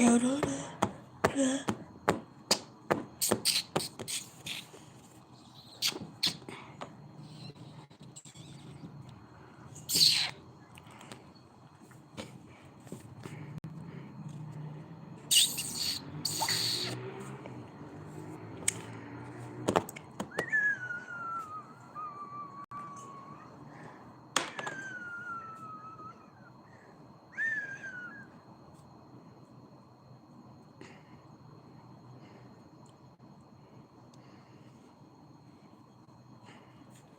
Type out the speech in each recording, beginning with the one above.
Gel.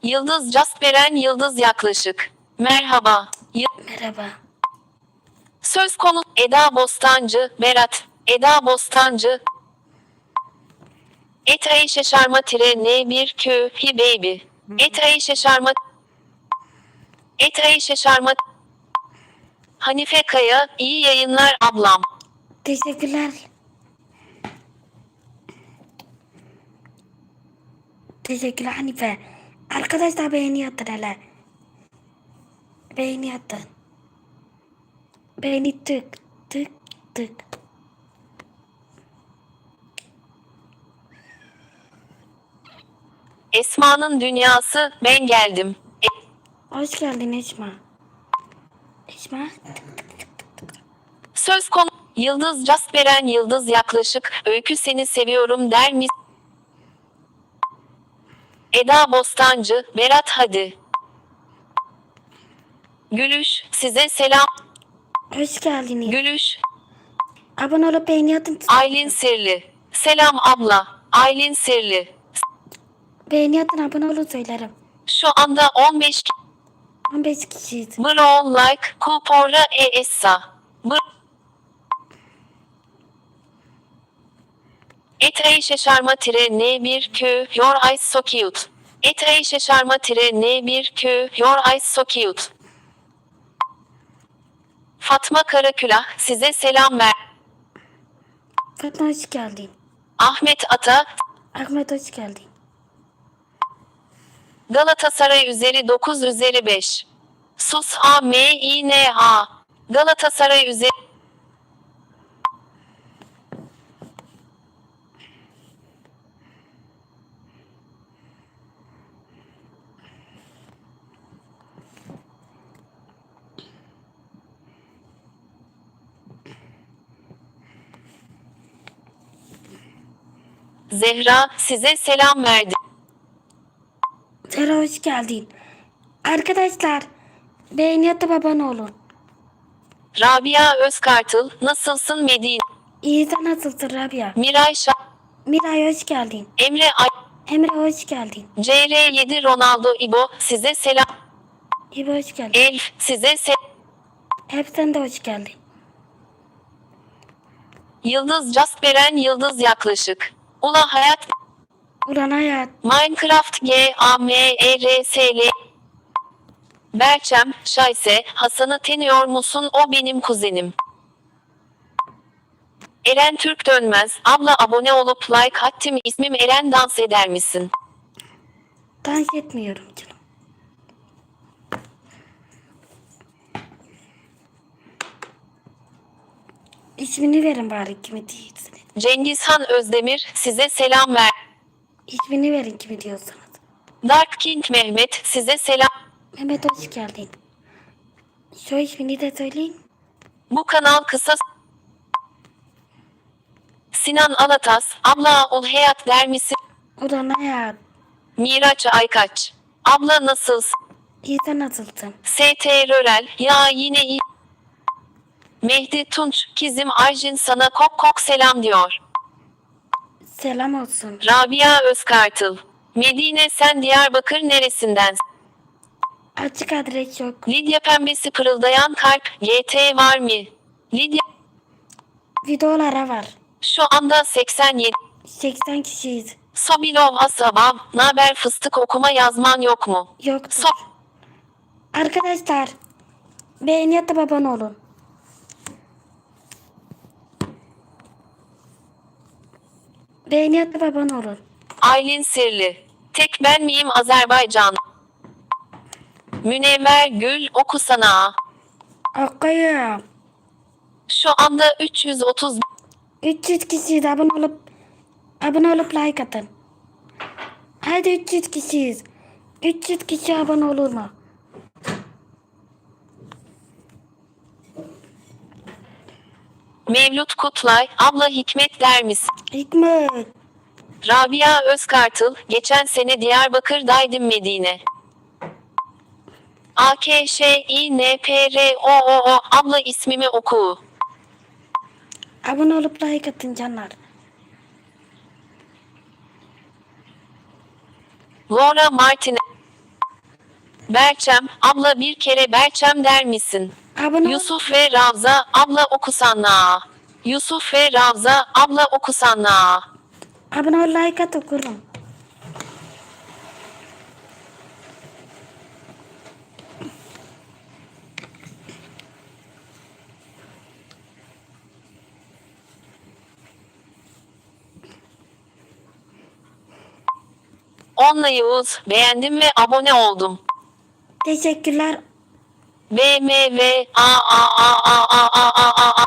Yıldız Casperen Yıldız yaklaşık. Merhaba. Y- Merhaba. Söz konu Eda Bostancı, Berat, Eda Bostancı. Et Ayşe Şarma tire N1 Q Hi Baby. Et Ayşe Şarma Et Ayşe Şarma Hanife Kaya, iyi yayınlar ablam. Teşekkürler. Teşekkürler Hanife. Arkadaşlar beğeni atın hele. Beğeni atın. Beğeni tık tık tık. Esma'nın dünyası, ben geldim. Hoş geldin Esma. Esma. Söz konu Yıldız Casperen Yıldız yaklaşık öykü seni seviyorum der mi? Eda Bostancı Berat hadi. Gülüş size selam. Hoş geldiniz. Gülüş Abone olup beğeni atın. Aylin Sirli. Selam abla. Aylin Sirli. Beğeni atın abone olun söylerim. Şu anda 15 ki- 15 kişiyiz. Bro like kupora e essa. Br- Et Ayşe Şarma tire N1 Q Your eyes so cute. Et Ayşe Şarma tire N1 Q Your eyes so cute. Fatma Karakülah size selam ver. Fatma hoş geldin. Ahmet Ata Ahmet hoş geldin. Galatasaray üzeri 9 üzeri 5. Sus A M I N A. Galatasaray üzeri Zehra size selam verdi. Sera hoş geldin. Arkadaşlar beğeni atıp abone olun. Rabia Özkartıl, nasılsın Medine? İyi sen nasılsın Rabia? Miray Şah, Miray hoş geldin. Emre Ay, Emre hoş geldin. CR7 Ronaldo İbo, size selam. İbo hoş geldin. Elf, size se Hep sen de hoş geldin. Yıldız Casperen Yıldız yaklaşık. Ula Hayat, Ulan hayat. Minecraft G A M E R S L Berçem, Şayse, Hasan'ı tanıyor musun? O benim kuzenim. Eren Türk dönmez. Abla abone olup like attım. İsmim Eren dans eder misin? Dans etmiyorum canım. İsmini verin bari kimi değilsiniz. Cengizhan Özdemir size selam ver. İsmini verin kimi diyorsanız. Dark King Mehmet size selam. Mehmet hoş geldin. Şu ismini de söyleyin. Bu kanal kısa. Sinan Alatas, abla ol hayat der misin? Ulan hayat. Miraç Aykaç. Abla nasılsın? İyi sen nasılsın? ST Rörel, ya yine iyi. Mehdi Tunç, kizim Arjin sana kok kok selam diyor. Selam olsun. Rabia Özkartıl. Medine sen Diyarbakır neresinden? Açık adres yok. Lidya pembesi pırıldayan kalp, YT var mı? Lidya, Videolara var. şu anda 87. 80 kişiyiz. Sobilov Asabab, naber fıstık okuma yazman yok mu? Yoktur. So Arkadaşlar beğeni atıp abone olun. Beğeni atıp abone olun. Aylin Sirli. Tek ben miyim Azerbaycan? Münevver Gül okusana. Okuyum. Şu anda 330 300 kişiyiz abone olup abone olup like atın. Hadi 300 kişiyiz. 300 kişi abone olur mu? Mevlüt Kutlay, abla Hikmet der misin? Hikmet. Rabia Özkartıl, geçen sene Diyarbakır'daydım Medine. A K Ş İ N P R O O O abla ismimi oku. Abone olup like atın canlar. Laura Martin. Berçem, abla bir kere Berçem der misin? Abone. Yusuf ve Ravza, abla okusanla. Yusuf ve Ravza, abla okusanla. Abone ol like at okurum. Onla Yavuz, beğendim ve abone oldum. Teşekkürler. B M V A A A A A A A A A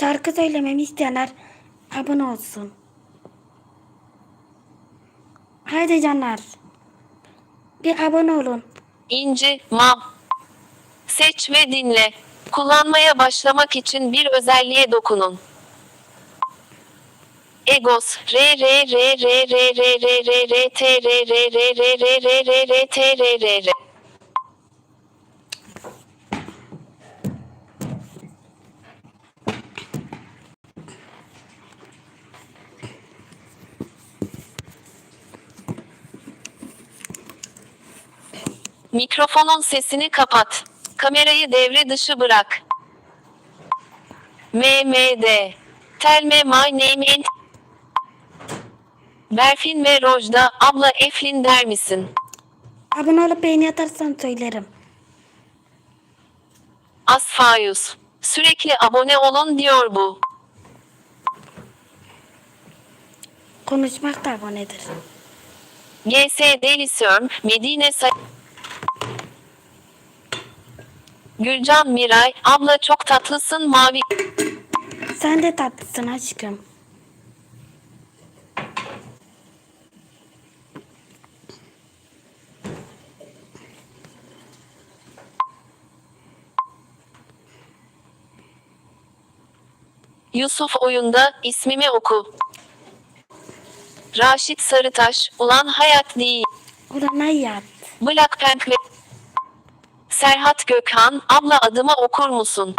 Şarkı söylememi isteyenler abone olsun. Haydi canlar. Bir abone olun. İnci, Mam. Seç ve dinle. Kullanmaya başlamak için bir özelliğe dokunun. Egos, R R R R R R R R R T R R R R R R R T R R R Mikrofonun sesini kapat. Kamerayı devre dışı bırak. MMD. Tell me my name and... Berfin ve Rojda, abla Eflin der misin? Abone olup beğeni atarsan söylerim. Asfayus. Sürekli abone olun diyor bu. Konuşmak da abonedir. GS Delisörm, Medine Say... Gülcan Miray, abla çok tatlısın mavi. Sen de tatlısın aşkım. Yusuf oyunda, ismimi oku. Raşit Sarıtaş, ulan hayat değil. Ulan hayat. Blackpink ve... Serhat Gökhan, abla adımı okur musun?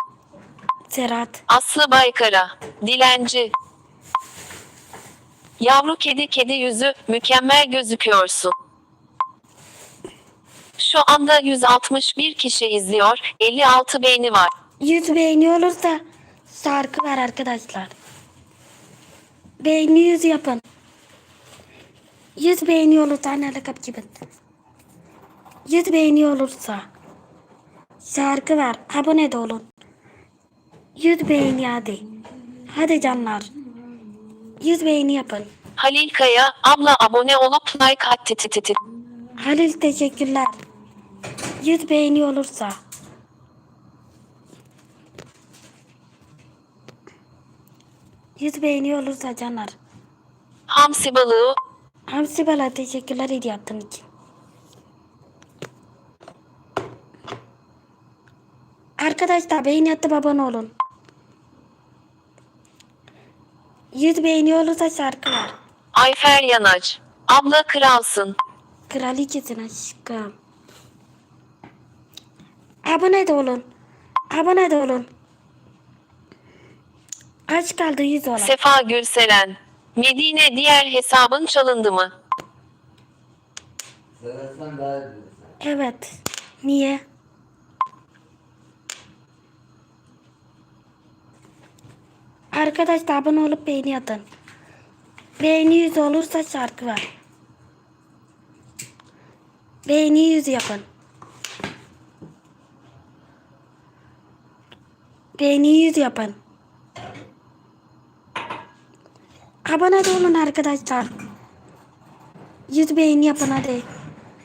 Serhat. Aslı Baykara, dilenci. Yavru kedi kedi yüzü, mükemmel gözüküyorsun. Şu anda 161 kişi izliyor, 56 beğeni var. 100 beğeni olursa şarkı var arkadaşlar. Beğeni 100 yapın. 100 beğeni olursa anneyle kap gibi. 100 beğeni olursa şarkı var. Abone de olun. 100 beğeni hadi. Hadi canlar. 100 beğeni yapın. Halil Kaya, abla abone olup like at ti ti ti ti. Halil teşekkürler. 100 beğeni olursa. Yüz beğeni olursa canlar. Hamsi balığı, Hamsi Bala teşekkürler hediye attığın için. Arkadaşlar beğeni atıp abone olun. 100 beğeni olursa şarkı var. Ayfer Yanaç. Abla kralsın. Kraliçesin aşkım. Abone de olun. Abone de olun. Aç kaldı 100 olan. Sefa Gülseren. Medine diğer hesabın çalındı mı? Evet. Niye? Arkadaşlar abone olup beğeni atın. Beğeni yüz olursa şarkı var. Beğeni yüz yapın. Beğeni yüz yapın. Abone olun arkadaşlar. Yüz beğeni yapın hadi.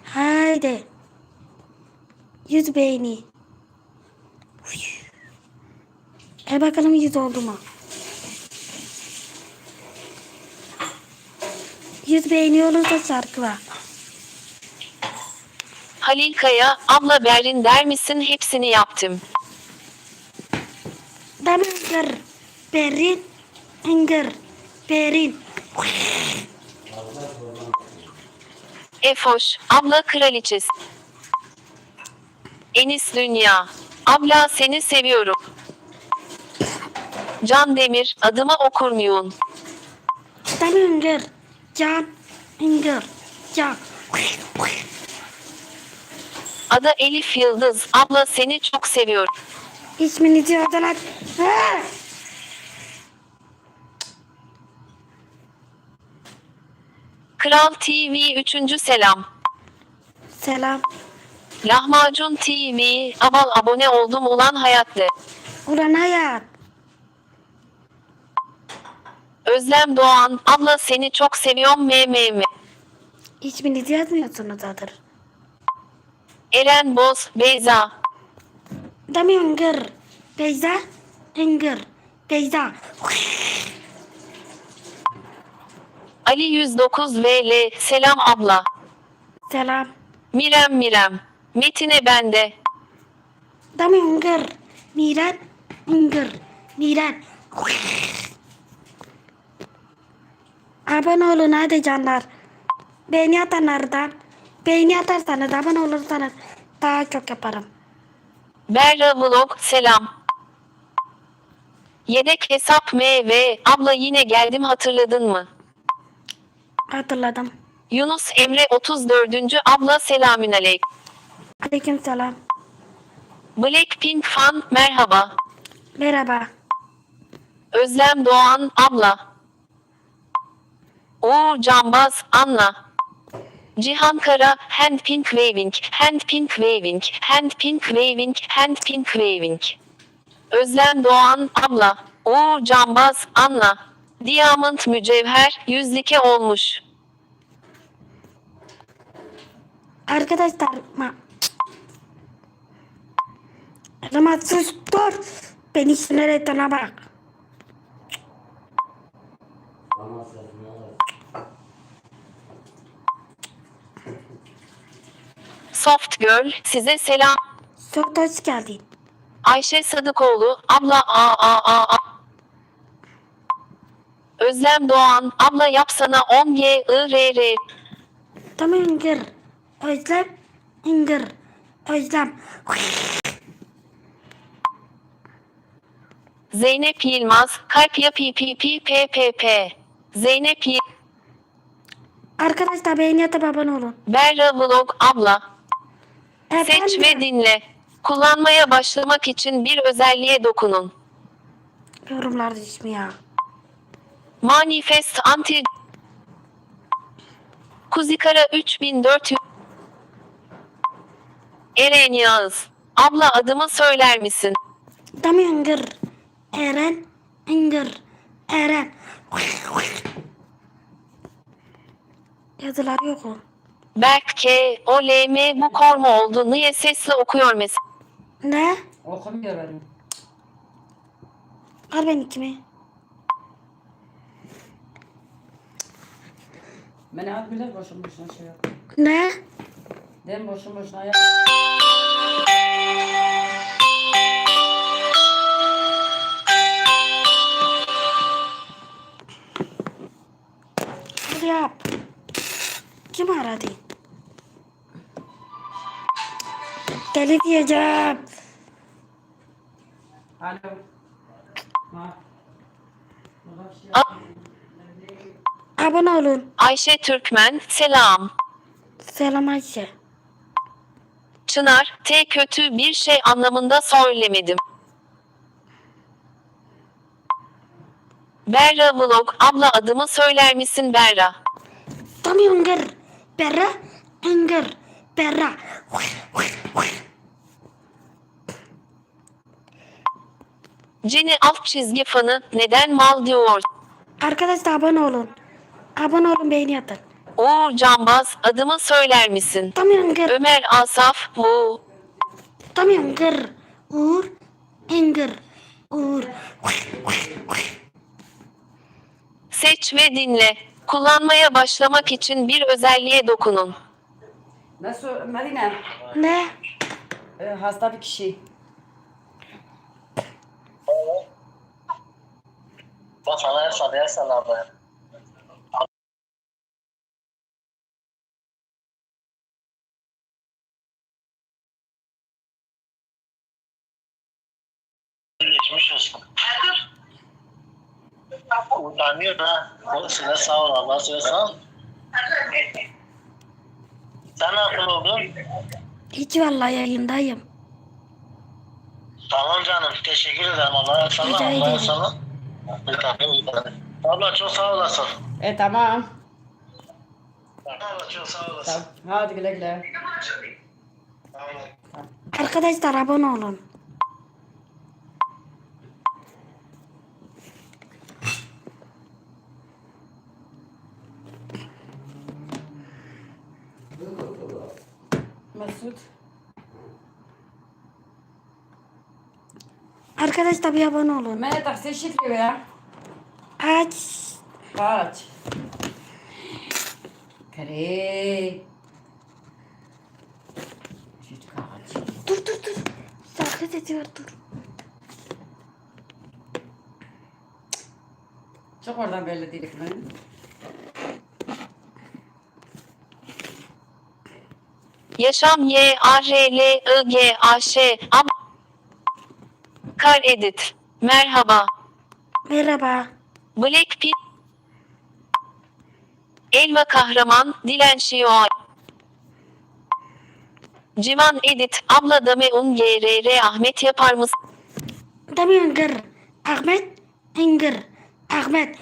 Haydi. Yüz beğeni. E bakalım yüz oldu mu? 100 beğeni olursa şarkı var. Halil Kaya, abla Berin der misin hepsini yaptım. Damıngır. Berin. Ingır. Berin. Efoş, abla kraliçesi. Enis Dünya, abla seni seviyorum. Can Demir, adımı okur muyun? Damıngır. Can. Ingır. Can. Ada Elif Yıldız, abla seni çok seviyorum. İsmini diyordular. Ha! Kral TV 3. selam. Selam. Lahmacun TV, abal abone oldum ulan hayatta. Ulan hayat. Özlem Doğan, abla seni çok seviyorum mm. İsmini yazmıyorsunuz adır. Eren Boz, Beyza. Damıngır. Beyza. Ingır. Beyza. Ali 109 VL, selam abla. Selam. Mirem Mirem. Metine bende. Damıngır. Miran. Ingır. Miran. Abone olun hadi canlar. Beğeni atanlardan. Beğeni atarsanız abone olursanız daha çok yaparım. Berra Vlog, selam. Yedek hesap MV, abla yine geldim hatırladın mı? Hatırladım. Yunus Emre 34. abla selamünaleyküm. Aleyküm selam. Blackpink fan, merhaba. Merhaba. Özlem Doğan, abla. Uğur Cambaz, Anna. Cihan Kara, hand pink waving, hand pink waving, hand pink waving, hand pink waving. Özlem Doğan, abla. Uğur Cambaz, Anna. Diamond mücevher, yüzlike olmuş. Arkadaşlar ma Rama sus dur. Beni sinir etene bak. Soft Girl, size selam. Çok hoş geldin. Ayşe Sadıkoğlu, abla a a a a. Özlem Doğan, abla yapsana 10 y i r r. Tam ingir. Özlem. ingir. Özlem. Zeynep Yılmaz, kalp ya pi pi pi p p p. Zeynep Yıl Arkadaşlar beğeni atıp abone olun. Berra Vlog abla. Seç Efendim? ve dinle. Kullanmaya başlamak için bir özelliğe dokunun. Yorumlarda ismi ya. Manifest anti Kuzikara 3400 Eren Yağız. Abla adımı söyler misin? Tam ingir. Eren. ingir. Eren. Yazılar yok o. Berk K. O L M bu kor mu oldu? Niye sesli okuyor mesela? Ne? Okumuyor benim. Al ben ikimi. Beni at bile boşun boşuna şey yap. Ne? Den boşun boşuna yap. Kim aradı? Deli diyeceğim. Alo. Ha. Abone olun. Ayşe Türkmen, selam. Selam Ayşe. Çınar, T kötü bir şey anlamında söylemedim. Berra Vlog, abla adımı söyler misin Berra? Tam ingir. Berra. ingir. Berra. Jenny alt çizgi fanı, neden mal diyor? Arkadaşlar abone olun. Abone olun beğeni atın. Uğur Cambaz, adımı söyler misin? Tam ingir. Ömer Asaf, bu. Tam ingir. Uğur. ingir. Uğur. Seç ve dinle. Kullanmaya başlamak için bir özelliğe dokunun. Nasıl Medine? Ne? e, hasta bir kişi. Sana el sallaya sallaya. Geçmiş olsun. Utanıyor ha. Size sağ ol. Allah size sağ ol. Sen nasıl oldun? Hiç vallahi yayındayım. Tamam canım. Teşekkür ederim. Allah'a emanet Rica Allah'a ederim. tane. Abla çok sağ olasın. E tamam. Abla çok sağ olasın. Tamam. Hadi güle güle. Tamam. Arkadaşlar abone olun. Mesut. Arkadaşlar bir abone olun. Bana taksi şifre ya. Aç. Kaç. Kare. Süt kaç. Dur dur dur. Sakız ediyor dur. Çok oradan belli değil Yaşam Y A R L I G A Ş Am Kar Edit. Merhaba. Merhaba. Blackpink Elva Kahraman Dilen Şioay Civan Edit Abla Dame Un GRR Ahmet yapar mısın? Dami Engir. Ahmet. Engir. Ahmet.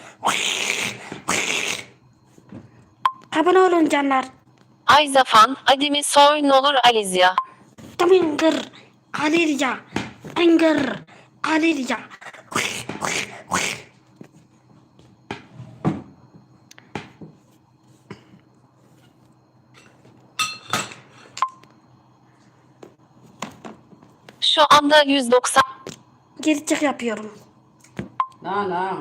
Abone olun canlar. Ayzafan Adimi Soy Nolur Alizya Dami Engir. Alirya. Engir. Alirya. Şu anda 190 Geri çık yapıyorum. Na na.